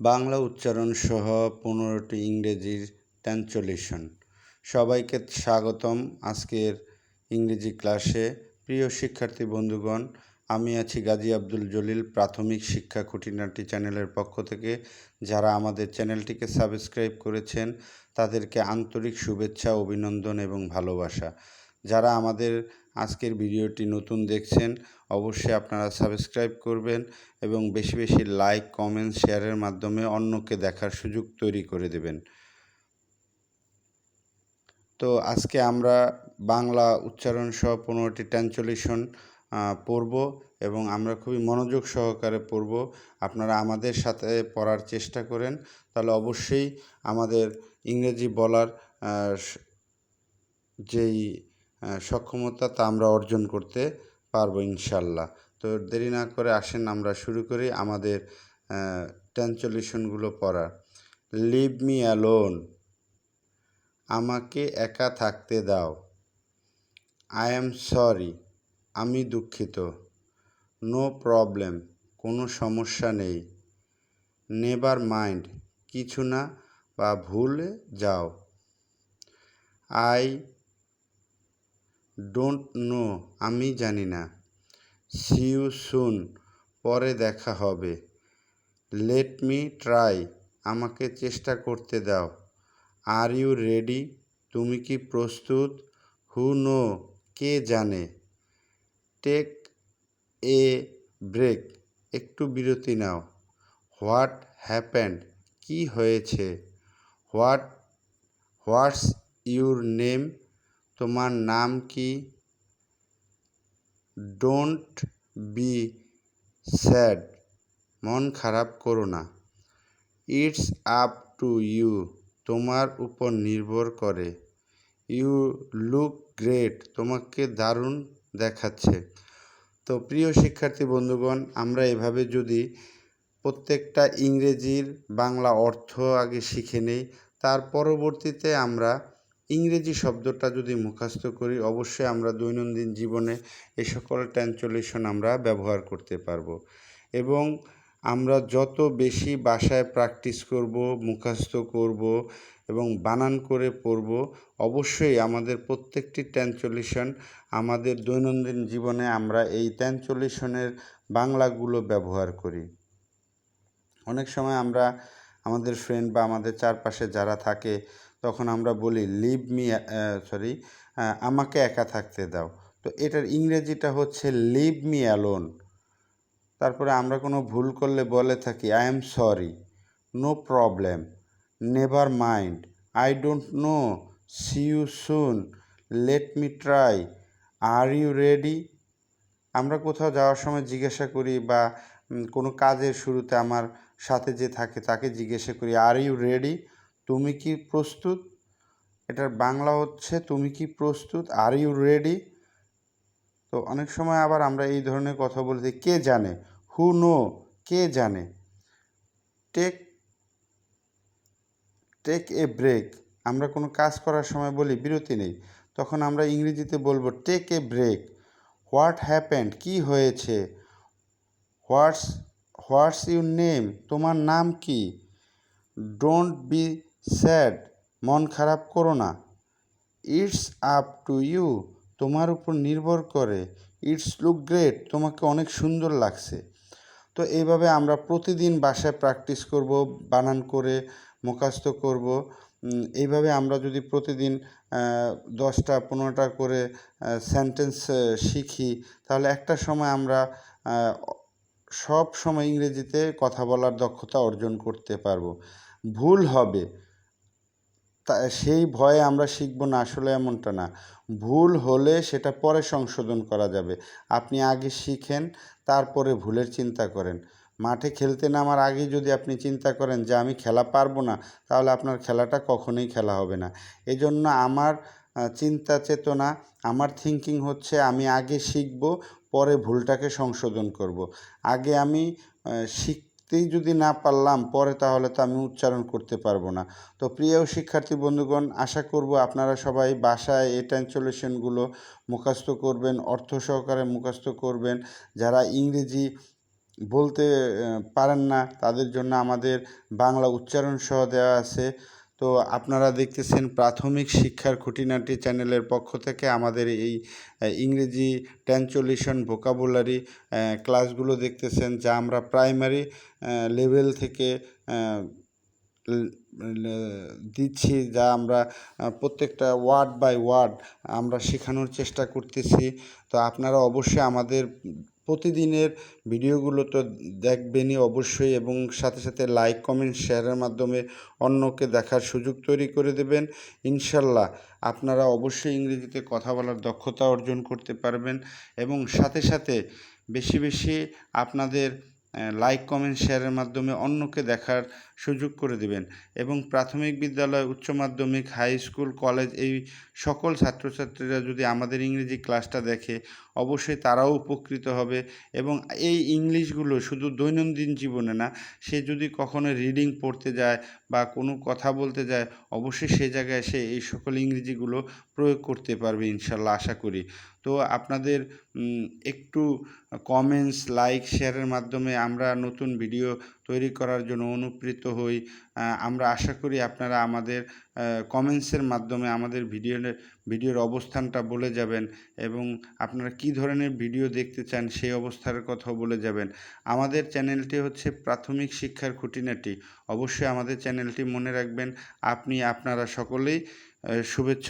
বাংলা উচ্চারণ সহ পনেরোটি ইংরেজির ট্রান্সলেশন সবাইকে স্বাগতম আজকের ইংরেজি ক্লাসে। প্রিয় শিক্ষার্থী বন্ধুগণ, আমি আছি গাজী আব্দুল জলিল, প্রাথমিক শিক্ষা খুঁটিনাটি চ্যানেলের পক্ষ থেকে। যারা আমাদের চ্যানেলটিকে সাবস্ক্রাইব করেছেন, তাদেরকে আন্তরিক শুভেচ্ছা, অভিনন্দন এবং ভালোবাসা। যারা আমাদের আজকের ভিডিওটি নতুন দেখছেন, অবশ্যই আপনারা সাবস্ক্রাইব করবেন এবং বেশি বেশি লাইক কমেন্ট শেয়ারের মাধ্যমে অন্যকে দেখার সুযোগ তৈরি করে দেবেন। তো আজকে আমরা বাংলা উচ্চারণ সহ পনেরোটি ট্রান্সলেশন পড়ব এবং আমরা খুবই মনোযোগ সহকারে পড়ব। আপনারা আমাদের সাথে পড়ার চেষ্টা করেন, তাহলে অবশ্যই আমাদের ইংরেজি বলার যেই সক্ষমতা তা আমরা অর্জন করতে পারব ইনশাল্লাহ। তো দেরি না করে আসেন, আমরা শুরু করি আমাদের ট্রান্সলেশনগুলো পড়ার। লিভ মি অ্যালোন আমাকে একা থাকতে দাও। আই এম সরি আমি দুঃখিত। নো প্রবলেম কোনো সমস্যা নেই। নেভার মাইন্ড কিছু না বা ভুলে যাও। আই ডোন্ট নো আমি জানি না। সিউ সুন পরে দেখা হবে। লেট মি ট্রাই আমাকে চেষ্টা করতে দাও। আর ইউ রেডি তুমি কি প্রস্তুত? হু নো কে জানে? টেক এ ব্রেক একটু বিরতি নাও। হোয়াট হ্যাপেন্ড কি হয়েছে? হোয়াট হোয়াটস ইউর নেম তোমার নাম কি? ডোন্ট বি স্যাড মন খারাপ করো না। ইটস আপ টু ইউ তোমার উপর নির্ভর করে। ইউ লুক গ্রেট তোমাকে দারুণ দেখাচ্ছে। তো প্রিয় শিক্ষার্থী বন্ধুগণ, আমরা এভাবে যদি প্রত্যেকটা ইংরেজির বাংলা অর্থ আগে শিখে নেই, তার পরবর্তীতে আমরা ইংরেজি শব্দটা যদি মুখস্থ করি, অবশ্যই আমরা দৈনন্দিন জীবনে এই সকল ট্রান্সলেশন আমরা ব্যবহার করতে পারব। এবং আমরা যত বেশি বাসায় প্র্যাকটিস করব, মুখস্থ করব এবং বানান করে পড়ব, অবশ্যই আমাদের প্রত্যেকটি ট্রান্সলেশন আমাদের দৈনন্দিন জীবনে আমরা এই ট্রান্সলেশনের বাংলাগুলো ব্যবহার করি। অনেক সময় আমরা আমাদের ফ্রেন্ড বা আমাদের চারপাশে যারা থাকে তখন আমরা বলি লিভ মি সরি আমাকে একা থাকতে দাও। তো এটার ইংরেজিটা হচ্ছে লিভ মি অ্যালোন তারপরে আমরা কোনো ভুল করলে বলে থাকি I am sorry no problem never mind I don't know see you soon let me try are you ready আমরা কোথাও যাওয়ার সময় জিজ্ঞাসা করি বা কোনো কাজের শুরুতে আমার সাথে যে থাকে তাকে জিজ্ঞাসা করি আর ইউ রেডি তুমি কি প্রস্তুত? এটার বাংলা হচ্ছে, তুমি কি প্রস্তুত? আর ইউ রেডি তো অনেক সময় আবার আমরা এই ধরনের কথা বলতে কে জানে? হু নো কে জানে? টেক টেক এ ব্রেক আমরা কোনো কাজ করার সময় বলি, বিরতি নেই। তখন আমরা ইংরেজিতে বলব take a break what happened কি হয়েছে? হোয়াটস হোয়াটস ইউর নেম তোমার নাম কি? ডোন্ট বি স্যাড, মন খারাপ করো না। ইটস আপ টু ইউ, তোমার উপর নির্ভর করে। ইটস লুক গ্রেট, তোমাকে অনেক সুন্দর লাগছে। তো এইভাবে আমরা প্রতিদিন বাসায় প্র্যাকটিস করব, বানান করে মুখাস্ত করব। এইভাবে আমরা যদি প্রতিদিন দশটা, পনেরোটা করে সেন্টেন্স শিখি, তাহলে একটা সময় আমরা সব সময় ইংরেজিতে কথা বলার দক্ষতা অর্জন করতে পারব। ভুল হবে। তা সেই ভয়ে আমরা শিখব না, আসলে এমনটা না। ভুল হলে সেটা পরে সংশোধন করা যাবে। আপনি আগে শিখেন, তারপরে ভুলের চিন্তা করেন। মাঠে খেলতে নামার আগে যদি আপনি চিন্তা করেন যে, আমি খেলা পারব না তাহলে আপনার খেলাটা কখনোই খেলা হবে না। এজন্য আমার চিন্তা চেতনা, আমার থিঙ্কিং হচ্ছে আমি আগে শিখব, পরে ভুলটাকে সংশোধন করব। আগে আমি শিখ শিখতেই যদি না পারলাম, পরে তাহলে তো আমি উচ্চারণ করতে পারব না। তো প্রিয় শিক্ষার্থী বন্ধুগণ, আশা করব আপনারা সবাই বাসায় এ ট্রান্সলেশনগুলো মুখস্থ করবেন, অর্থ সহকারে মুখস্থ করবেন। যারা ইংরেজি বলতে পারেন না, তাদের জন্য আমাদের বাংলা উচ্চারণ সহ দেওয়া আছে। তো আপনারা দেখতেছেন প্রাথমিক শিক্ষার খুঁটিনাটি চ্যানেলের পক্ষ থেকে আমাদের এই ইংরেজি ট্রান্সলেশন ভোকাবুলারি ক্লাসগুলো দেখতেছেন যা আমরা প্রাইমারি লেভেল থেকে দিচ্ছি যা আমরা প্রত্যেকটা ওয়ার্ড বাই ওয়ার্ড আমরা শেখানোর চেষ্টা করতেছি। তো আপনারা অবশ্যই আমাদের প্রতিদিনের ভিডিওগুলো তো দেখবেনই অবশ্যই এবং সাথে সাথে লাইক, কমেন্ট, শেয়ারের মাধ্যমে অন্যকে দেখার সুযোগ তৈরি করে দেবেন। ইনশাল্লাহ আপনারা অবশ্যই ইংরেজিতে কথা বলার দক্ষতা অর্জন করতে পারবেন এবং সাথে সাথে বেশি বেশি আপনাদের লাইক, কমেন্ট, শেয়ারের মাধ্যমে অন্যকে দেখার সুযোগ করে দেবেন। এবং প্রাথমিক বিদ্যালয়, উচ্চ মাধ্যমিক, হাই স্কুল, কলেজ এই সকল ছাত্রছাত্রীরা যদি আমাদের ইংরেজি ক্লাসটা দেখে, অবশ্যই তারাও উপকৃত হবে। এবং এই ইংলিশগুলো শুধু দৈনন্দিন জীবনে না, সে যদি কখনো রিডিং পড়তে যায় বা কোনো কথা বলতে যায়, অবশ্যই সে জায়গায় সে এই সকল ইংরেজিগুলো প্রয়োগ করতে পারবে ইনশাল্লাহ, আশা করি। তো আপনাদের একটু কমেন্টস লাইক শেয়ারের মাধ্যমে আমরা নতুন ভিডিও তৈরি করার জন্য অনুপ্রেরিত হই। আমরা আশা করি আপনারা আমাদের কমেন্টসের মাধ্যমে আমাদের ভিডিও ভিডিওর অবস্থানটা বলে যাবেন এবং আপনারা কি ধরনের ভিডিও দেখতে চান সেই অবস্থার কথাও বলে যাবেন। আমাদের চ্যানেলটি হচ্ছে প্রাথমিক শিক্ষার খুঁটিনাটি। অবশ্যই আমাদের চ্যানেলটি মনে রাখবেন। আপনি, আপনারা সকলেই শুভেচ্ছা